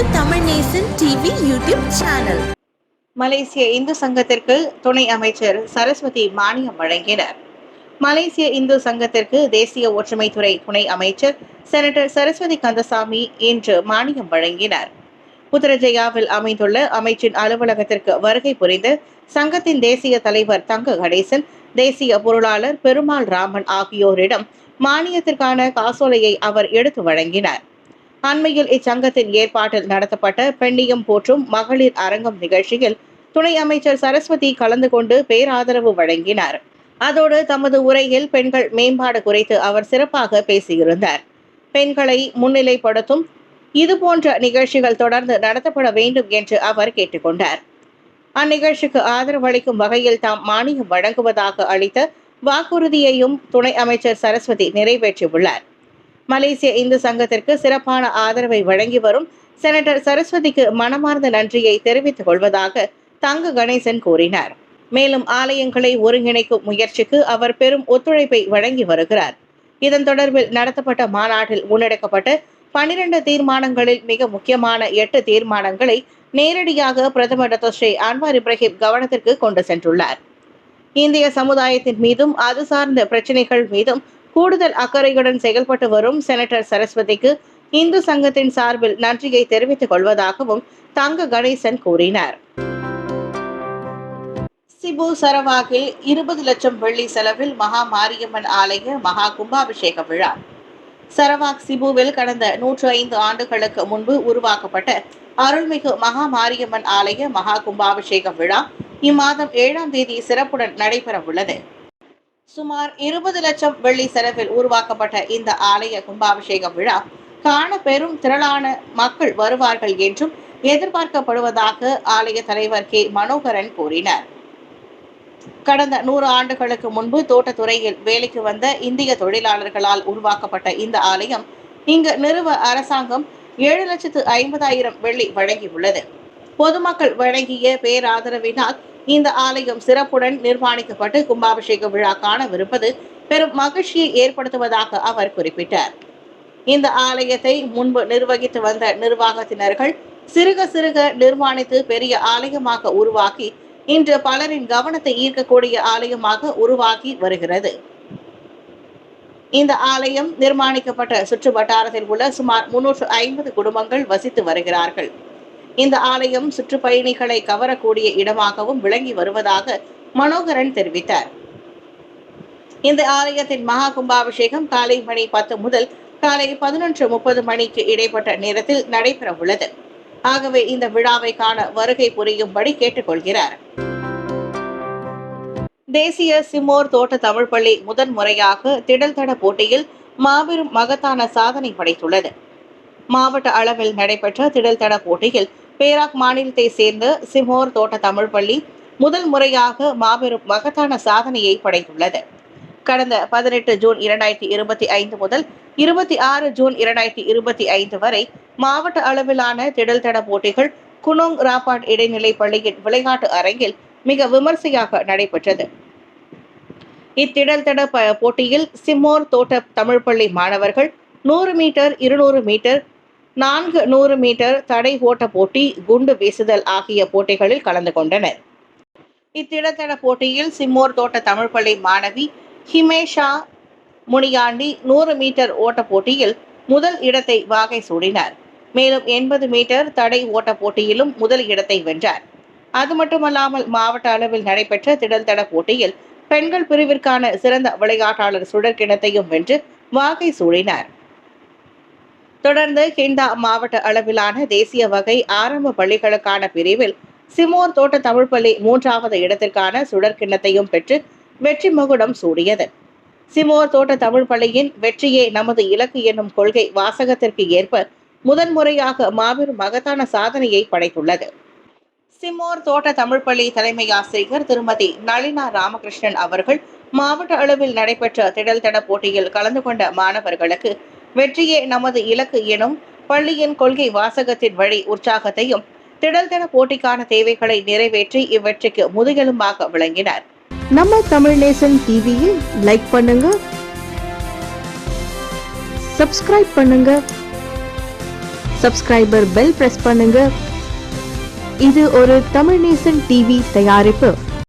Tamil Nesan TV YouTube channel. மலேசிய இந்து சங்கத்திற்கு துணை அமைச்சர் சரஸ்வதி மானியம் வழங்கினர். மலேசிய இந்து சங்கத்திற்கு தேசிய ஒற்றுமைத்துறை துணை அமைச்சர் செனட்டர் சரஸ்வதி கந்தசாமி இன்று மானியம் வழங்கினார். புத்திரஜயாவில் அமைந்துள்ள அமைச்சின் அலுவலகத்திற்கு வருகை புரிந்து சங்கத்தின் தேசிய தலைவர் தங்க கணேசன் தேசிய பொருளாளர் பெருமாள் ராமன் ஆகியோரிடம் மானியத்திற்கான காசோலையை அவர் எடுத்து வழங்கினார். அண்மையில் இச்சங்கத்தின் ஏற்பாட்டில் நடத்தப்பட்ட பெண்ணியம் போற்றும் மகளிர் அரங்கம் நிகழ்ச்சியில் துணை அமைச்சர் சரஸ்வதி கலந்து கொண்டு பேராதரவு வழங்கினார். அதோடு தமது உரையில் பெண்கள் மேம்பாடு குறித்து அவர் சிறப்பாக பேசியிருந்தார். பெண்களை முன்னிலைப்படுத்தும் இதுபோன்ற நிகழ்ச்சிகள் தொடர்ந்து நடத்தப்பட வேண்டும் என்று அவர் கேட்டுக்கொண்டார். அந்நிகழ்ச்சிக்கு ஆதரவு அளிக்கும் வகையில் தாம் மானியம் வழங்குவதாக அளித்த வாக்குறுதியையும் துணை அமைச்சர் சரஸ்வதி நிறைவேற்றியுள்ளார். மலேசிய இந்து சங்கத்திற்கு சிறப்பான ஆதரவை வழங்கி வரும் செனட்டர் சரஸ்வதிக்கு மனமார்ந்த நன்றியை தெரிவித்துக் கொள்வதாக தங்க கணேசன் கூறினார். மேலும் ஆலயங்களை ஒருங்கிணைக்கும் முயற்சிக்கு அவர் பெரும் ஒத்துழைப்பை வழங்கி வருகிறார். இதன் தொடர்பில் நடத்தப்பட்ட மாநாட்டில் முன்னெடுக்கப்பட்ட பனிரெண்டு தீர்மானங்களில் மிக முக்கியமான எட்டு தீர்மானங்களை நேரடியாக பிரதமர் டாக்டர் ஸ்ரீ அன்வார் இப்ராஹிம் கவனத்திற்கு கொண்டு சென்றுள்ளார். இந்திய சமுதாயத்தின் மீதும் அது சார்ந்த பிரச்சனைகள் மீதும் கூடுதல் அக்கறையுடன் செயல்பட்டு வரும் செனட்டர் சரஸ்வதிக்கு இந்து சங்கத்தின் சார்பில் நன்றியை தெரிவித்துக் கொள்வதாகவும் தங்க கணேசன் கூறினார். சிபு சரவாகில் இருபது லட்சம் வெள்ளி செலவில் மகா மாரியம்மன் ஆலய மகா கும்பாபிஷேக விழா. சரவாக் சிபுவில் கடந்த நூற்று ஐந்து ஆண்டுகளுக்கு முன்பு உருவாக்கப்பட்ட அருள்மிகு மகா மாரியம்மன் ஆலய மகா கும்பாபிஷேக விழா இம்மாதம் ஏழாம் தேதி சிறப்புடன் நடைபெற உள்ளது சுமார் இருபது லட்சம் வெள்ளி செலவில் உருவாக்கப்பட்ட இந்த ஆலய கும்பாபிஷேக விழா காண பெரும் திரளான மக்கள் வருவார்கள் என்றும் எதிர்பார்க்கப்படுவதாக ஆலய தலைவர் கே. மனோகரன் கூறினார். கடந்த நூறு ஆண்டுகளுக்கு முன்பு தோட்டத்துறையில் வேலைக்கு வந்த இந்திய தொழிலாளர்களால் உருவாக்கப்பட்ட இந்த ஆலயம் இங்கு நிறுவ அரசாங்கம் ஏழு லட்சத்து ஐம்பதாயிரம் வெள்ளி வழங்கியுள்ளது. பொதுமக்கள் வழங்கிய பேராதரவினால் இந்த ஆலயம் சிறப்புடன் நிர்மாணிக்கப்பட்டு கும்பாபிஷேக விழா காணவிருப்பது பெரும் மகிழ்ச்சியை ஏற்படுத்துவதாக அவர் குறிப்பிட்டார். இந்த ஆலயத்தை முன்பு நிர்வகித்து வந்த நிர்வாகத்தினர்கள் சிறுக சிறுக நிர்மாணித்து பெரிய ஆலயமாக உருவாக்கி இன்று பலரின் கவனத்தை ஈர்க்கக்கூடிய ஆலயமாக உருவாகி வருகிறது. இந்த ஆலயம் நிர்மாணிக்கப்பட்ட சுற்று வட்டாரத்தில் உள்ள சுமார் முன்னூற்று ஐம்பது குடும்பங்கள் வசித்து வருகிறார்கள். இந்த ஆலயம் சுற்றுப்பயணிகளை கவரக்கூடிய இடமாகவும் விளங்கி வருவதாக மனோகரன் தெரிவித்தார். இந்த ஆலயத்தின் மகா கும்பாபிஷேகம் காலை மணி பத்து முதல் காலை பதினொன்று முப்பது மணிக்கு இடைப்பட்ட நேரத்தில் நடைபெற உள்ளது ஆகவே இந்த விழாவை காண வருகை புரியும்படி கேட்டுக்கொள்கிறார். தேசிய சிமோர் தோட்ட தமிழ் பள்ளி முதன் முறையாக திடல் தட போட்டியில் மாபெரும் மகத்தான சாதனை படைத்துள்ளது. மாவட்ட அளவில் நடைபெற்ற திடல் தட போட்டியில் பேராக் மாநிலத்தை சேர்ந்த சிமோர் தோட்ட தமிழ் பள்ளி முதல் முறையாக மாபெரும் மகத்தான சாதனையை படைத்துள்ளது. கடந்த பதினெட்டு ஜூன் இரண்டாயிரத்தி இருபத்தி ஐந்து முதல் இருபத்தி ஆறு ஜூன் இரண்டாயிரத்தி இருபத்தி ஐந்து வரை மாவட்ட அளவிலான திடல் தட போட்டிகள் குனோங் ராபாட் இடைநிலை பள்ளியின் விளையாட்டு அரங்கில் மிக விமர்சையாக நடைபெற்றது. இத்திடல் தட போட்டியில் சிம்மோர் தோட்ட தமிழ் பள்ளி மாணவர்கள் நூறு மீட்டர் இருநூறு மீட்டர் நான்கு நூறு மீட்டர் தடை ஓட்ட போட்டி குண்டு வீசுதல் ஆகிய போட்டிகளில் கலந்து கொண்டனர். இத்திடத்தட போட்டியில் சிம்மோர் தோட்ட தமிழ் பள்ளி மாணவி ஹிமேஷா முனியாண்டி நூறு மீட்டர் ஓட்ட போட்டியில் முதல் இடத்தை வாகை சூடினார். மேலும் எண்பது மீட்டர் தடை ஓட்ட போட்டியிலும் முதல் இடத்தை வென்றார். அது மட்டுமல்லாமல் மாவட்ட அளவில் நடைபெற்ற திடல் தட போட்டியில் பெண்கள் பிரிவிற்கான சிறந்த விளையாட்டாளர் சுடற்கிணத்தையும் வென்று வாகை சூடினார். தொடர்ந்து கிண்டா மாவட்ட அளவிலான தேசிய வகை ஆரம்ப பள்ளிகளுக்கான பிரிவில் சிமோர் தோட்ட தமிழ் பள்ளி மூன்றாவது இடத்திற்கான சுடர்கிண்ணத்தையும் பெற்று வெற்றி மகுடம் சூடியது. சிமோர் தோட்ட தமிழ் பள்ளியின் வெற்றியே நமது இலக்கு என்னும் கொள்கை வாசகத்திற்கு ஏற்ப முதன்முறையாக மாபெரும் மகத்தான சாதனையை படைத்துள்ளது. சிமோர் தோட்ட தமிழ் பள்ளி தலைமை ஆசிரியர் திருமதி நளினா ராமகிருஷ்ணன் அவர்கள் மாவட்ட அளவில் நடைபெற்ற திடல் தட போட்டியில் கலந்து கொண்ட மாணவர்களுக்கு வெற்றியே நமது இலக்கு எனும் பள்ளியின் கொள்கை வாசகத்தின் வழி உற்சாகத்தையும் திடல்தன போட்டிக்கான தேவைகளை நிறைவேற்றி இவ்வெற்றிக்கு முதுகெலும்பாக விளங்கினார். நம்ம தமிழ் நேசன் டிவியில் லைக் பண்ணுங்க. சப்ஸ்கிரைப் பண்ணுங்க. சப்ஸ்கிரைபர் பெல் பிரஸ் பண்ணுங்க. இது ஒரு தமிழ் நேசன் டிவி தயாரிப்பு.